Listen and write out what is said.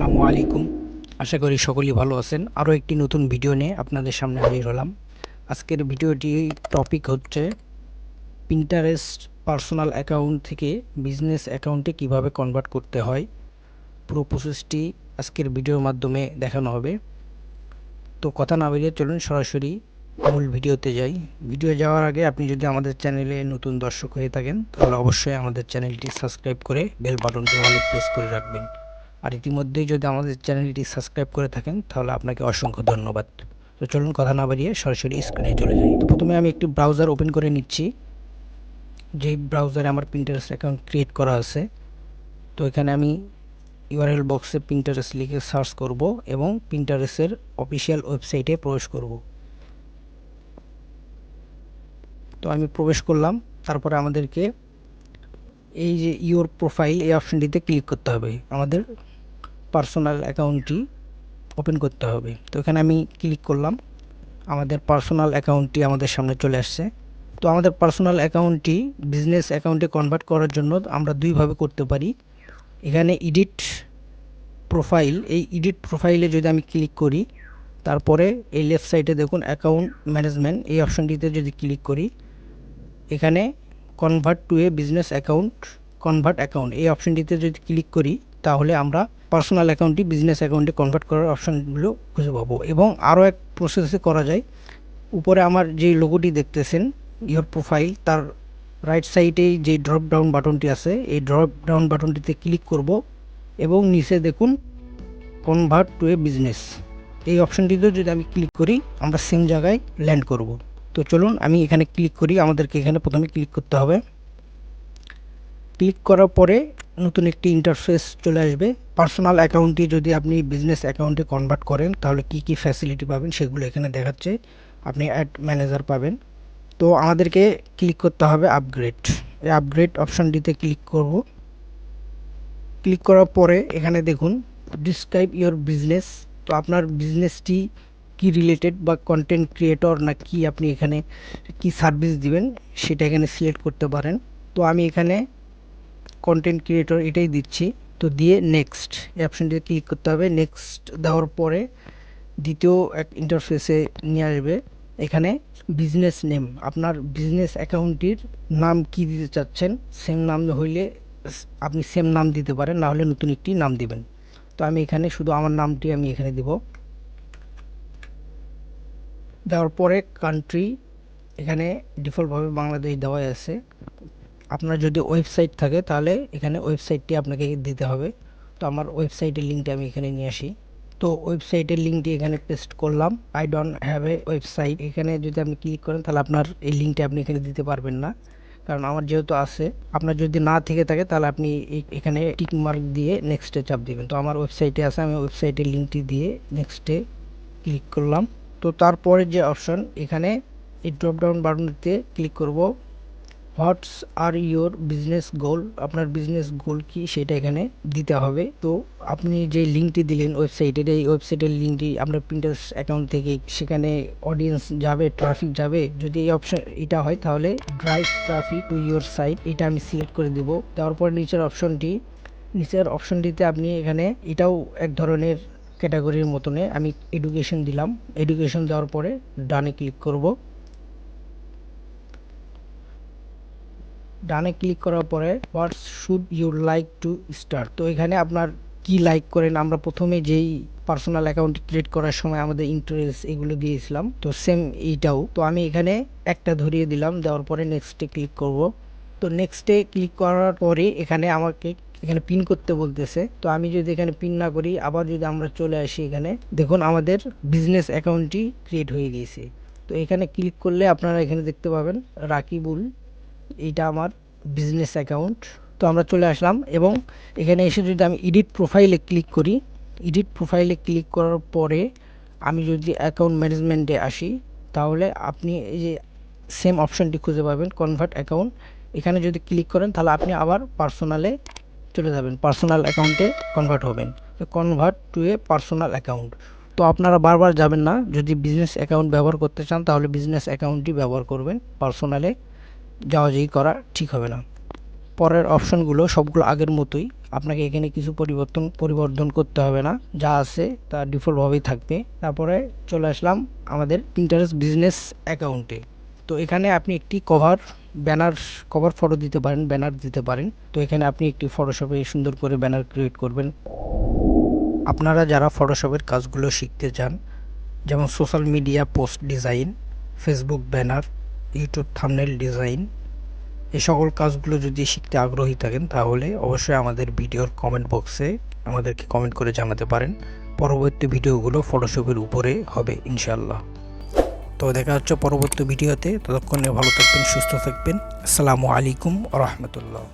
আসসালামু আলাইকুম। আশা করি সকলেই ভালো আছেন। আরও একটি নতুন ভিডিও নিয়ে আপনাদের সামনে হাজির হলাম। আজকের ভিডিওটি টপিক হচ্ছে পিন্টারেস্ট পার্সোনাল অ্যাকাউন্ট থেকে বিজনেস অ্যাকাউন্টে কীভাবে কনভার্ট করতে হয়। পুরো প্রসেসটি আজকের ভিডিওর মাধ্যমে দেখানো হবে। তো কথা না বেরিয়ে চলুন সরাসরি মূল ভিডিওতে যাই। ভিডিও যাওয়ার আগে আপনি যদি আমাদের চ্যানেলে নতুন দর্শক হয়ে থাকেন, তাহলে অবশ্যই আমাদের চ্যানেলটি সাবস্ক্রাইব করে বেল বাটনটি অনেক প্রেস করে রাখবেন। আর ইতিমধ্যেই যদি আমাদের চ্যানেলটি সাবস্ক্রাইব করে থাকেন, তাহলে আপনাকে অসংখ্য ধন্যবাদ। তো চলুন কথা না বাড়িয়ে সরাসরি স্ক্রিনে চলে যাই। তো প্রথমে আমি একটি ব্রাউজার ওপেন করে নিচ্ছি। যেই ব্রাউজারে আমার প্রিন্টারেস অ্যাকাউন্ট ক্রিয়েট করা আছে, তো এখানে আমি ইউআরএল বক্সে প্রিন্টারেস লিখে সার্চ করব এবং প্রিন্টারেসের অফিসিয়াল ওয়েবসাইটে প্রবেশ করব। তো আমি প্রবেশ করলাম, তারপরে আমাদেরকে এই যে ইওর প্রোফাইল এই অপশানটিতে ক্লিক করতে হবে। আমাদের পার্সোনাল অ্যাকাউন্টটি ওপেন করতে হবে। তো এখানে আমি ক্লিক করলাম। আমাদের পার্সোনাল অ্যাকাউন্টটি আমাদের সামনে চলে আসছে। তো আমাদের পার্সোনাল অ্যাকাউন্টটি বিজনেস অ্যাকাউন্টে কনভার্ট করার জন্য আমরা দুইভাবে করতে পারি। এখানে এডিট প্রোফাইল এই এডিট প্রোফাইলে যদি আমি ক্লিক করি, তারপরে এই লেফট সাইডে দেখুন অ্যাকাউন্ট ম্যানেজমেন্ট এই অপশানটিতে যদি ক্লিক করি, এখানে convert to a business account convert account এই অপশানটিতে যদি ক্লিক করি তাহলে আমরা পার্সোনাল অ্যাকাউন্টটি বিজনেস অ্যাকাউন্টে কনভার্ট করার অপশানগুলো খুঁজে পাবো। এবং আরও এক প্রসেসে করা যায়। উপরে আমার যে লোগোটি দেখতেছেন ইয়োর প্রোফাইল তার রাইট সাইডেই যে ড্রপ ডাউন বাটনটি আছে, এই ড্রপ ডাউন বাটনটিতে ক্লিক করব এবং নিচে দেখুন কনভার্ট টু এ বিজনেস এই অপশানটিতে যদি আমি ক্লিক করি, আমরা সেম জায়গায় ল্যান্ড করব। তো চলুন, আমি এখানে ক্লিক করি। আমাদেরকে এখানে প্রথমে ক্লিক করতে হবে। ক্লিক করার পরে নতুন একটি ইন্টারফেস চলে আসবে। পার্সোনাল অ্যাকাউন্টটি যদি আপনি বিজনেস অ্যাকাউন্টে কনভার্ট করেন, তাহলে কি কি ফ্যাসিলিটি পাবেন সেগুলো এখানে দেখাচ্ছে। আপনি অ্যাড ম্যানেজার পাবেন। তো আমাদেরকে ক্লিক করতে হবে আপগ্রেড এই আপগ্রেড অপশানটিতে ক্লিক করব। ক্লিক করার পরে এখানে দেখুন ডিসক্রাইব ইওর বিজনেস তো আপনার বিজনেসটি কি রিলেটেড বা কন্টেন্ট ক্রিয়েটর না কি আপনি এখানে কি সার্ভিস দিবেন, সেটা এখানে সিলেক্ট করতে পারেন। তো আমি এখানে কন্টেন্ট ক্রিয়েটর এটাই দিচ্ছি। তো দিয়ে নেক্সট এই অপশানটিতে ক্লিক করতে হবে। নেক্সট দেওয়ার পরে দ্বিতীয় এক ইন্টারফেসে নিয়ে আসবে। এখানে বিজনেস নেম আপনার বিজনেস অ্যাকাউন্টটির নাম কি দিতে চাচ্ছেন? সেম নাম হইলে আপনি সেম নাম দিতে পারেন, না হলে নতুন একটি নাম দিবেন। তো আমি এখানে শুধু আমার নামটি আমি এখানে দিব। দেওয়ার পরে কান্ট্রি এখানে ডিফল্টভাবে বাংলাদেশ দেওয়াই আছে। আপনার যদি ওয়েবসাইট থাকে, তাহলে এখানে ওয়েবসাইটটি আপনাকে দিতে হবে। তো আমার ওয়েবসাইটের লিঙ্কটি আমি এখানে নিয়ে আসি। তো ওয়েবসাইটের লিঙ্কটি এখানে পেস্ট করলাম। I don't have a website এখানে যদি আপনি ক্লিক করেন, তাহলে আপনার এই লিঙ্কটি আপনি এখানে দিতে পারবেন না। কারণ আমার যেহেতু আছে, আপনার যদি না থেকে থাকে, তাহলে আপনি এখানে টিক মার্ক দিয়ে নেক্সটে চাপ দিবেন। তো আমার ওয়েবসাইটে আছে, আমি ওয়েবসাইটের লিঙ্কটি দিয়ে নেক্সটে ক্লিক করলাম। তো তারপরে যে অপশন এখানে এই ড্রপ ডাউন বাটনটিতে ক্লিক করব। What's are your business goal? আপনার বিজনেস গোল কি সেটা এখানে দিতে হবে। তো আপনি যে লিঙ্কটি দিলেন ওয়েবসাইটের, এই ওয়েবসাইটের লিঙ্কটি আপনার প্রিন্টার্স অ্যাকাউন্ট থেকে সেখানে অডিয়েন্স যাবে ট্রাফিক যাবে। যদি এই অপশন এটা হয় তাহলে drive traffic to your site এটা আমি সিলেক্ট করে দেবো। দেওয়ার পর নিচের অপশনটি নিচের অপশনটিতে আপনি এখানে এটাও এক ধরনের ক্যাটাগরির মতনে আমি এডুকেশন দিলাম। এডুকেশন দেওয়ার পরে ডানে ক্লিক করব। ডানে ক্লিক করার পরে what's should you like to start তো এখানে আপনার কি লাইক করেন, আমরা প্রথমে যেই পার্সোনাল অ্যাকাউন্ট ক্রিয়েট করার সময় আমাদের ইন্টারেস্ট এগুলো দিয়েছিলাম, তো সেম এইটাও। তো আমি এখানে একটা ধরিয়ে দিলাম, দেওয়ার পরে নেক্সটে ক্লিক করব। তো নেক্সটে ক্লিক করার পরে এখানে আমাকে এখানে পিন করতে বলতেছে। তো আমি যদি এখানে পিন না করি, আবার যদি আমরা চলে আসি এখানে, দেখুন আমাদের বিজনেস অ্যাকাউন্টটি ক্রিয়েট হয়ে গিয়েছে। তো এখানে ক্লিক করলে আপনারা এখানে দেখতে পাবেন, রাকিবুল এইটা আমার বিজনেস অ্যাকাউন্ট তো আমরা চলে আসলাম এবং এখানে এসে যদি আমি এডিট প্রোফাইলে ক্লিক করি এডিট প্রোফাইলে ক্লিক করার পরে আমি যদি অ্যাকাউন্ট ম্যানেজমেন্টে আসি, তাহলে আপনি এই যে সেম অপশানটি খুঁজে পাবেন কনভার্ট অ্যাকাউন্ট এখানে যদি ক্লিক করেন, তাহলে আপনি আবার পার্সোনালে চলে যাবেন পার্সোনাল অ্যাকাউন্টে কনভার্ট হবেন। Convert to a personal account তো আপনারা বারবার যাবেন না, যদি বিজনেস অ্যাকাউন্ট ব্যবহার করতে চান, তাহলে বিজনেস অ্যাকাউন্টটি ব্যবহার করবেন পার্সোনালে যাওয়া যাই করা ঠিক হবে না। পরের অপশনগুলো সবগুলো আগের মতোই। আপনাকে এখানে কিছু পরিবর্তন পরিবর্তন করতে হবে না। যা আছে তা ডিফল্টভাবেই থাকবে। তারপরে চলে আসলাম আমাদের পিন্টারেস্ট বিজনেস অ্যাকাউন্টে তো এখানে আপনি একটি কভার ব্যানার কভার ফটো দিতে পারেন ব্যানার দিতে পারেন। তো এখানে আপনি একটি ফটোশপে সুন্দর করে ব্যানার ক্রিয়েট করবেন। আপনারা যারা ফটোশপের কাজগুলো শিখতে চান, যেমন social media post design Facebook banner YouTube thumbnail design, এই সকল কাজগুলো যদি শিখতে আগ্রহী থাকেন তাহলে অবশ্যই আমাদের ভিডিওর কমেন্ট বক্সে আমাদেরকে কমেন্ট করে জানাতে পারেন। পরবর্তী ভিডিওগুলো ফটোশপের উপরে হবে ইনশাল্লাহ তো দেখা হচ্ছে পরবর্তী ভিডিওতে, ততক্ষণে ভালো থাকবেন, সুস্থ থাকবেন। আসসালামু আলাইকুম রহমতুল্লাহ।